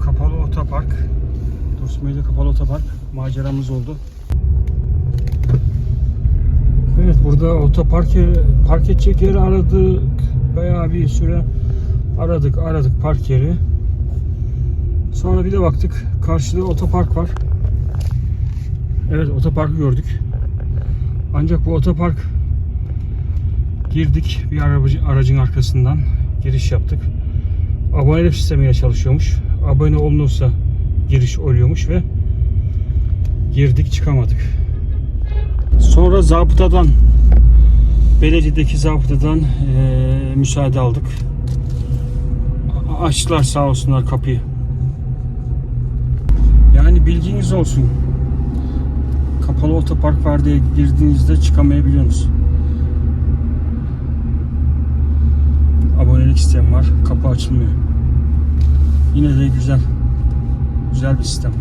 kapalı otopark. Dursunbeyli kapalı otopark maceramız oldu. Evet burada otopark park edecek yeri aradık. Bayağı bir süre aradık aradık park yeri. Sonra bir de baktık karşıda otopark var. Evet otoparkı gördük. Ancak bu otopark girdik bir aracın arkasından giriş yaptık. Abonelik sistemiyle çalışıyormuş. Abone olunursa giriş oluyormuş ve girdik çıkamadık. Sonra zabıtadan belediyedeki zabıtadan eee, müsaade aldık. Açtılar sağ olsunlar kapıyı. Yani bilginiz olsun. Kapalı otopark var diye girdiğinizde çıkamayabiliyorsunuz. Sistemi var. Kapı açılmıyor. Yine de güzel. Güzel bir sistem.